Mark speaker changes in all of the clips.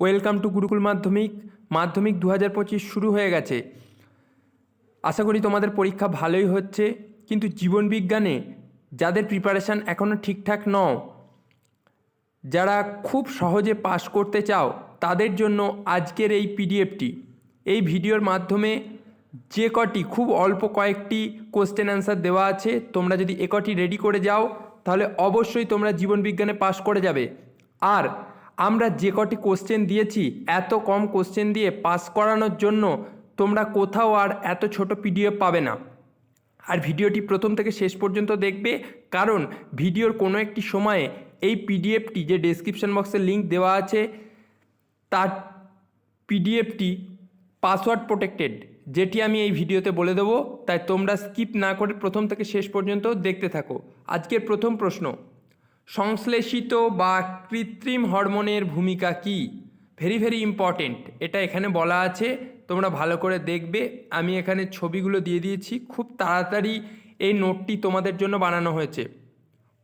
Speaker 1: Welcome to Gurukul মাধ্যমিক। মাধ্যমিক দু হাজার পঁচিশ শুরু হয়ে গেছে। আশা করি তোমাদের পরীক্ষা ভালোই হচ্ছে, কিন্তু জীবনবিজ্ঞানে যাদের প্রিপারেশান এখনও ঠিকঠাক নও, যারা খুব সহজে পাশ করতে চাও, তাদের জন্য আজকের এই পিডিএফটি এই ভিডিওর মাধ্যমে যে কটি, খুব অল্প কয়েকটি কোশ্চেন অ্যান্সার দেওয়া আছে, তোমরা যদি একটি রেডি করে যাও, তাহলে অবশ্যই তোমরা জীবনবিজ্ঞানে পাশ করে যাবে। আর আমরা যে কটি কোশ্চেন দিয়েছি, এত কম কোশ্চেন দিয়ে পাস করানোর জন্য তোমরা কোথাও আর এত ছোট পিডিএফ পাবে না। আর ভিডিওটি প্রথম থেকে শেষ পর্যন্ত দেখবে, কারণ ভিডিওর কোনো একটি সময়ে এই পিডিএফটি যে ডেসক্রিপশন বক্সে লিংক দেওয়া আছে, তার পিডিএফটি পাসওয়ার্ড প্রোটেক্টেড যেটি আমি এই ভিডিওতে বলে দেবো। তাই তোমরা স্কিপ না করে প্রথম থেকে শেষ পর্যন্ত দেখতে থাকো। আজকের প্রথম প্রশ্ন। সংশ্লেষিত বা কৃত্রিম হরমোনের ভূমিকা কি? ভেরি ভেরি ইম্পর্টেন্ট এটা এখানে বলা আছে। তোমরা ভালো করে দেখবে। আমি এখানে ছবিগুলো দিয়ে দিয়েছি। খুব তাড়াতাড়ি এই নোটটি তোমাদের জন্য বানানো হয়েছে।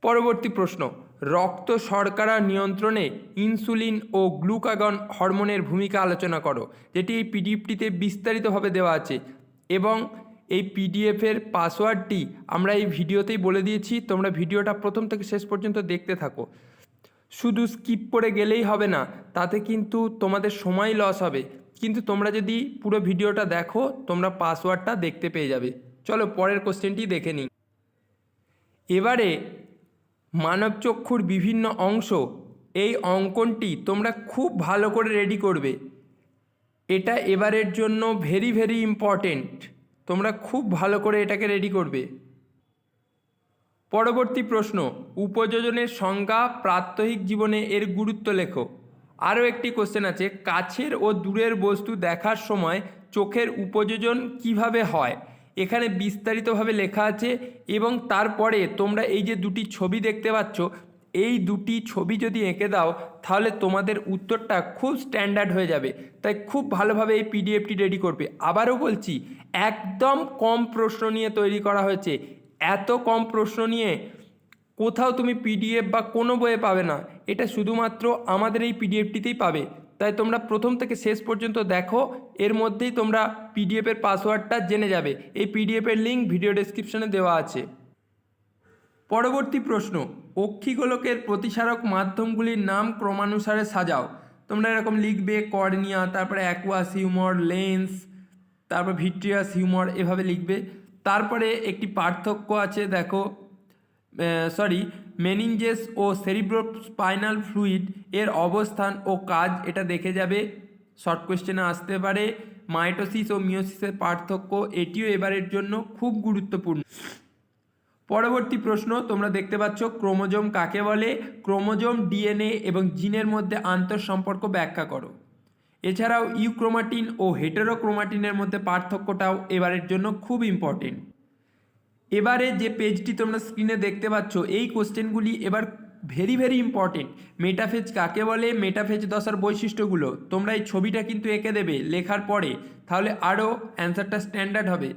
Speaker 1: পরবর্তী প্রশ্ন। রক্ত শর্করা নিয়ন্ত্রণে ইনসুলিন ও গ্লুকাগন হরমোনের ভূমিকা আলোচনা করো, যেটি এই পিডিএফটিতে বিস্তারিতভাবে দেওয়া আছে। এবং এই পিডিএফের পাসওয়ার্ডটি আমরা এই ভিডিওতেই বলে দিয়েছি। তোমরা ভিডিওটা প্রথম থেকে শেষ পর্যন্ত দেখতে থাকো। শুধু স্কিপ করে গেলেই হবে না, তাতে কিন্তু তোমাদের সময় লস হবে। কিন্তু তোমরা যদি পুরো ভিডিওটা দেখো, তোমরা পাসওয়ার্ডটা দেখতে পেয়ে যাবে। চলো পরের কোশ্চেনটি দেখে নিই। এবারে মানবচক্ষুর বিভিন্ন অংশ, এই অঙ্কনটি তোমরা খুব ভালো করে রেডি করবে। এটা এবারের জন্য ভেরি ভেরি ইম্পর্টেন্ট তোমরা খুব ভালো করে এটাকে রেডি করবে। পরবর্তী প্রশ্ন, উপযোজনের সংজ্ঞা প্রাত্যহিক জীবনে এর গুরুত্ব লেখো। আরও একটি কোশ্চেন আছে, কাছের ও দূরের বস্তু দেখার সময় চোখের উপযোজন কীভাবে হয়? এখানে বিস্তারিতভাবে লেখা আছে এবং তারপরে তোমরা এই যে দুটি ছবি দেখতে পাচ্ছ এই দুটি ছবি যদি এঁকে দাও, তাহলে তোমাদের উত্তরটা খুব স্ট্যান্ডার্ড হয়ে যাবে। তাই খুব ভালোভাবে এই পিডিএফটি রেডি করবে। আবারও বলছি, একদম কম প্রশ্ন নিয়ে তৈরি করা হয়েছে। এত কম প্রশ্ন নিয়ে কোথাও তুমি পিডিএফ বা কোনো বইয়ে পাবে না। এটা শুধুমাত্র আমাদের এই পিডিএফটিতেই পাবে। তাই তোমরা প্রথম থেকে শেষ পর্যন্ত দেখো, এর মধ্যেই তোমরা পিডিএফের পাসওয়ার্ডটা জেনে যাবে। এই পিডিএফের লিঙ্ক ভিডিও ডেসক্রিপশনে দেওয়া আছে। পরবর্তী প্রশ্ন, অক্ষিগোলকের প্রতিসারক মাধ্যমগুলির নাম ক্রমানুসারে সাজাও। তোমরা এরকম লিখবে, কর্নিয়া, তারপরে অ্যাকুয়াস হিউমর লেন্স তারপর ভিট্রিয়াস হিউমর এভাবে লিখবে। তারপরে একটি পার্থক্য আছে, দেখো সরি মেনিনজেস ও সেরিব্রো স্পাইনাল ফ্লুইড এর অবস্থান ও কাজ, এটা দেখে যাবে। শর্ট কোয়েশ্চেনে আসতে পারে। মাইটোসিস ও মিওসিসের পার্থক্য, এটিও এবারের জন্য খুব গুরুত্বপূর্ণ। পরবর্তী প্রশ্ন, তোমরা দেখতে পাচ্ছ ক্রোমোজোম কাকে বলে? ক্রোমোজোম ডিএনএ এবং জিনের মধ্যে আন্তঃসম্পর্ক ব্যাখ্যা করো। এছাড়াও ইউক্রোমাটিন ও হেটেরোক্রোমাটিনের মধ্যে পার্থক্যটাও এবারের জন্য খুব ইম্পর্টেন্ট এবারে যে পেজটি তোমরা স্ক্রিনে দেখতে পাচ্ছ, এই কোশ্চেনগুলি এবার ভেরি ভেরি ইম্পর্টেন্ট মেটাফেজ কাকে বলে? মেটাফেজ দশার বৈশিষ্ট্যগুলো। তোমরা এই ছবিটা কিন্তু এঁকে দেবে লেখার পরে। তাহলে আরও অ্যান্সারটা স্ট্যান্ডার্ড হবে।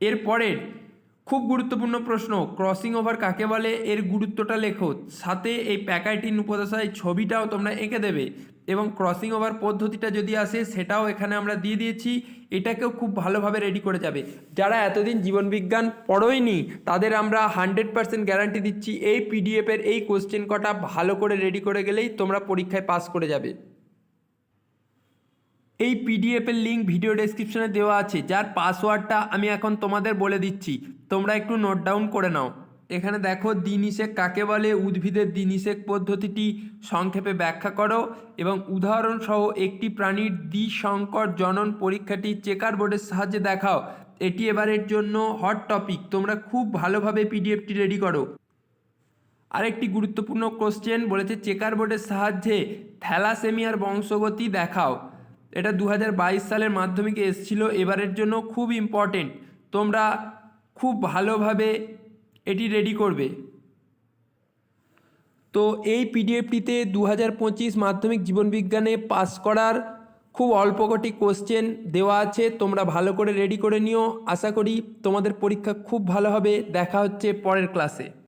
Speaker 1: এরপরের খুব গুরুত্বপূর্ণ প্রশ্ন ক্রসিং ওভার কাকে বলে? এর গুরুত্বটা লেখো। সাথে এই প্যাকাইটিন উপদশায় ছবিটাও তোমরা এঁকে দেবে এবং ক্রসিং ওভার পদ্ধতিটা যদি আসে, সেটাও এখানে আমরা দিয়ে দিয়েছি। এটাকেও খুব ভালোভাবে রেডি করে যাবে। যারা এতদিন জীবনবিজ্ঞান পড়োয়নি তাদের আমরা হান্ড্রেড পার্সেন্ট গ্যারান্টি দিচ্ছি, এই পিডিএফের এই কোশ্চেন কটা ভালো করে রেডি করে গেলেই তোমরা পরীক্ষায় পাস করে যাবে। এই পিডিএফের লিঙ্ক ভিডিও ডেসক্রিপশনে দেওয়া আছে। যার পাসওয়ার্ডটা আমি এখন তোমাদের বলে দিচ্ছি। তোমরা একটু নোট ডাউন করে নাও। এখানে দেখো দিনিশেক কাকে বলে? উদ্ভিদের দিনিশেক পদ্ধতিটি সংক্ষেপে ব্যাখ্যা করো এবং উদাহরণসহ একটি প্রাণীর দ্বিসংকর জনন পরীক্ষাটি চেকার বোর্ডের সাহায্যে দেখাও। এটি এবারের জন্য হট টপিক তোমরা খুব ভালোভাবে পিডিএফটি রেডি করো। আরেকটি গুরুত্বপূর্ণ কোশ্চেন বলেছে চেকার বোর্ডের সাহায্যে থ্যালাসেমিয়ার বংশগতি দেখাও। এটা দু হাজার বাইশ সালের মাধ্যমিকে এসেছিল, এবারের জন্য খুব ইম্পর্টেন্ট তোমরা খুব ভালোভাবে এটি রেডি করবে। তো এই পিডিএফটিতে দু হাজার পঁচিশ মাধ্যমিক জীবনবিজ্ঞানে পাস করার খুব অল্প কটি কোশ্চেন দেওয়া আছে, তোমরা ভালো করে রেডি করে নিও। আশা করি তোমাদের পরীক্ষা খুব ভালো হবে। দেখা হচ্ছে পরের ক্লাসে